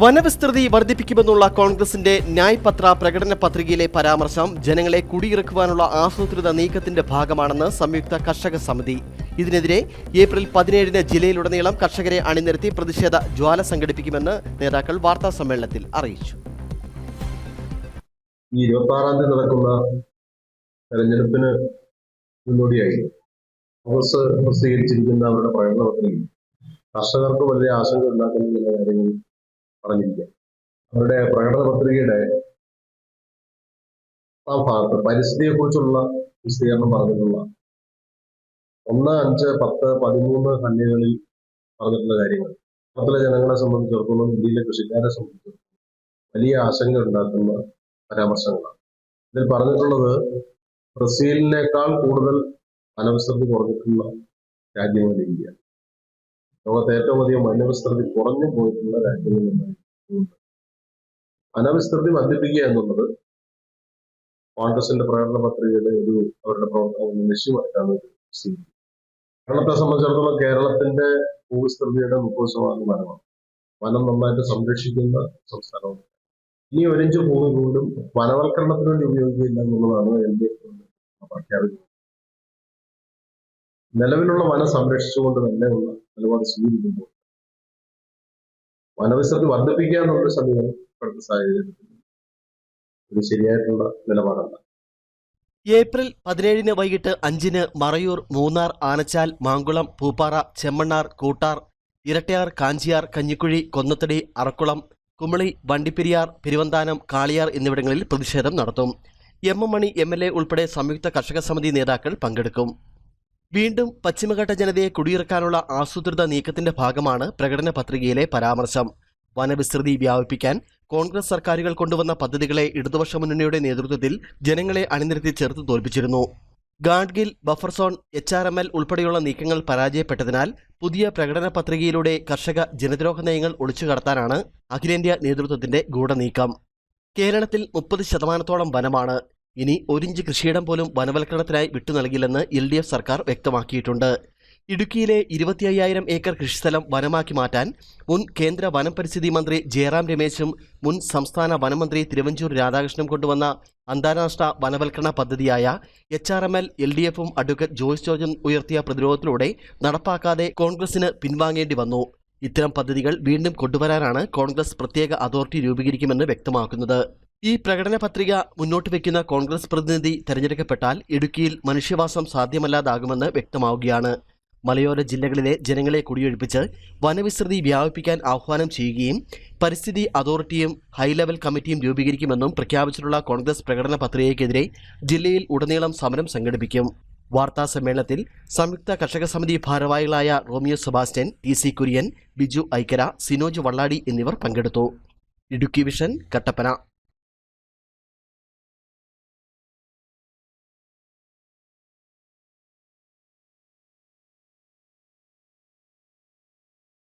വനവിസ്തൃതി വർദ്ധിപ്പിക്കുമെന്നുള്ള കോൺഗ്രസിന്റെ ന്യായ് പത്ര പ്രകടന പത്രികയിലെ പരാമർശം ജനങ്ങളെ കുടിയിറക്കുവാനുള്ള ആസൂത്രിത നീക്കത്തിന്റെ ഭാഗമാണെന്ന് സംയുക്ത കർഷക സമിതി. ഇതിനെതിരെ ഏപ്രിൽ പതിനേഴിന് ജില്ലയിലുടനീളം കർഷകരെ അണിനിരത്തി പ്രതിഷേധ ജ്വാല സംഘടിപ്പിക്കുമെന്ന് നേതാക്കൾ വാർത്താ സമ്മേളനത്തിൽ അറിയിച്ചു. നടക്കുന്ന തെരഞ്ഞെടുപ്പിന് മുന്നോടിയായി അവരുടെ കർഷകർക്ക് വലിയ ആശങ്ക ഉണ്ടാക്കുന്ന ചില കാര്യങ്ങൾ പറഞ്ഞിരിക്കാം അവരുടെ പ്രകടന പത്രികയുടെ ആ ഭാഗത്ത് പരിസ്ഥിതിയെ കുറിച്ചുള്ള വിശദീകരണം പറഞ്ഞിട്ടുള്ള ഒന്ന് അഞ്ച് പത്ത് പതിമൂന്ന് ഖണ്ഡികകളിൽ പറഞ്ഞിട്ടുള്ള കാര്യങ്ങൾ. കേരളത്തിലെ ജനങ്ങളെ സംബന്ധിച്ചിടത്തോളം ഇന്ത്യയിലെ കൃഷിക്കാരെ സംബന്ധിച്ചിടത്തോളം വലിയ ആശങ്ക ഉണ്ടാക്കുന്ന പരാമർശങ്ങളാണ്. ഇതിൽ പറഞ്ഞിട്ടുള്ളത് ബ്രസീലിനേക്കാൾ കൂടുതൽ അനവസരത്തിൽ കുറഞ്ഞിട്ടുള്ള രാജ്യമാണ് ഇന്ത്യ. ലോകത്തെ ഏറ്റവും അധികം അനവിസ്തൃതി കുറഞ്ഞു പോയിട്ടുള്ള രാജ്യങ്ങളിലൊന്നാണ് അനവിസ്തൃതി വർദ്ധിപ്പിക്കുക എന്നുള്ളത് കോൺഗ്രസിന്റെ പ്രകടന പത്രികയുടെ ഒരു അവരുടെ പ്രവർത്തന ലക്ഷ്യമായിട്ടാണ് സ്വീകരിക്കുന്നത് കേരളത്തെ സംബന്ധിച്ചിടത്തോളം കേരളത്തിന്റെ ഭൂവിസ്തൃതിയുടെ മുപ്പത് ശതമാനം വനമാണ് വനം നന്നായിട്ട് സംരക്ഷിക്കുന്ന സംസ്ഥാനമാണ്. ഇനി ഒരിഞ്ച് ഭൂമി പോലും വനവൽക്കരണത്തിന് വേണ്ടി ഉപയോഗിക്കില്ല എന്നുള്ളതാണ് എൽ ഡി എഫ് പ്രഖ്യാപിക്കുന്നത്. നിലവിലുള്ള വനം സംരക്ഷിച്ചുകൊണ്ട് തന്നെയുള്ള നിലപാട് സ്വീകരിക്കുമ്പോൾ വനവിസ്തൃതി വർദ്ധിപ്പിക്കുക എന്നുള്ള സമീപനം ഇപ്പോഴത്തെ സാഹചര്യത്തിൽ ഒരു ശരിയായിട്ടുള്ള നിലപാടല്ല. ഏപ്രിൽ പതിനേഴിന് വൈകിട്ട് അഞ്ചിന് മറയൂർ മൂന്നാർ ആനച്ചാൽ മാങ്കുളം പൂപ്പാറ ചെമ്മണ്ണാർ കൂട്ടാർ ഇരട്ടയാർ കാഞ്ചിയാർ കഞ്ഞിക്കുഴി കൊന്നത്തടി അറക്കുളം കുമളി വണ്ടിപ്പെരിയാർ പെരുവന്താനം കാളിയാർ എന്നിവിടങ്ങളിൽ പ്രതിഷേധം നടത്തും. M M Mani M L A ഉൾപ്പെടെ സംയുക്ത കർഷക സമിതി നേതാക്കൾ പങ്കെടുക്കും. വീണ്ടും പശ്ചിമഘട്ട ജനതയെ കുടിയിറക്കാനുള്ള ആസൂത്രിത നീക്കത്തിന്റെ ഭാഗമാണ് പ്രകടന പത്രികയിലെ പരാമർശം. വനവിസ്തൃതി വ്യാപിപ്പിക്കാൻ കോൺഗ്രസ് സർക്കാരുകൾ കൊണ്ടുവന്ന പദ്ധതികളെ ഇടതുപക്ഷ മുന്നണിയുടെ നേതൃത്വത്തിൽ ജനങ്ങളെ അണിനിരത്തി ചേർത്ത് തോൽപ്പിച്ചിരുന്നു. Gadgil buffer zone H R M L ഉൾപ്പെടെയുള്ള നീക്കങ്ങൾ പരാജയപ്പെട്ടതിനാൽ പുതിയ പ്രകടന പത്രികയിലൂടെ കർഷക ജനദ്രോഹ നയങ്ങൾ ഒളിച്ചു കടത്താനാണ് അഖിലേന്ത്യാ നേതൃത്വത്തിന്റെ ഗൂഢനീക്കം. കേരളത്തിൽ മുപ്പത് ശതമാനത്തോളം വനമാണ്. ഇനി ഒരിഞ്ച് കൃഷിയിടം പോലും വനവൽക്കരണത്തിനായി വിട്ടു നൽകില്ലെന്ന് എൽ ഡി എഫ് സർക്കാർ വ്യക്തമാക്കിയിട്ടുണ്ട്. ഇടുക്കിയിലെ ഇരുപത്തി അയ്യായിരം ഏക്കർ കൃഷിസ്ഥലം വനമാക്കി മാറ്റാൻ മുൻ കേന്ദ്ര വനം പരിസ്ഥിതി മന്ത്രി ജയറാം രമേശും മുൻ സംസ്ഥാന വനമന്ത്രി തിരുവഞ്ചൂർ രാധാകൃഷ്ണനും കൊണ്ടുവന്ന അന്താരാഷ്ട്ര വനവൽക്കരണ പദ്ധതിയായ H R M L L D എഫും അഡ്വക്കേറ്റ് ജോയ്സ് ജോർജും ഉയർത്തിയ പ്രതിരോധത്തിലൂടെ നടപ്പാക്കാതെ കോൺഗ്രസിന് പിൻവാങ്ങേണ്ടി വന്നു. ഇത്തരം പദ്ധതികൾ വീണ്ടും കൊണ്ടുവരാനാണ് കോൺഗ്രസ് പ്രത്യേക അതോറിറ്റി രൂപീകരിക്കുമെന്ന് വ്യക്തമാക്കുന്നത്. ഈ പ്രകടന പത്രിക മുന്നോട്ട് വയ്ക്കുന്ന കോൺഗ്രസ് പ്രതിനിധി തെരഞ്ഞെടുക്കപ്പെട്ടാൽ ഇടുക്കിയിൽ മനുഷ്യവാസം സാധ്യമല്ലാതാകുമെന്ന് വ്യക്തമാവുകയാണ്. മലയോര ജില്ലകളിലെ ജനങ്ങളെ കുടിയൊഴിപ്പിച്ച് വനവിസ്തൃതി വ്യാപിപ്പിക്കാൻ ആഹ്വാനം ചെയ്യുകയും പരിസ്ഥിതി അതോറിറ്റിയും ഹൈ ലെവൽ കമ്മിറ്റിയും രൂപീകരിക്കുമെന്നും പ്രഖ്യാപിച്ചിട്ടുള്ള കോൺഗ്രസ് പ്രകടന പത്രികയ്ക്കെതിരെ ജില്ലയിൽ ഉടനീളം സമരം സംഘടിപ്പിക്കും. വാർത്താ സമ്മേളനത്തിൽ സംയുക്ത കർഷക സമിതി ഭാരവാഹികളായ റോമിയോ സെബാസ്റ്റ്യൻ ടി സി കുര്യൻ ബിജു ഐക്കര സിനോജ് വള്ളാടി എന്നിവർ പങ്കെടുത്തു. ഇടുക്കി വിഷൻ കട്ടപ്പന.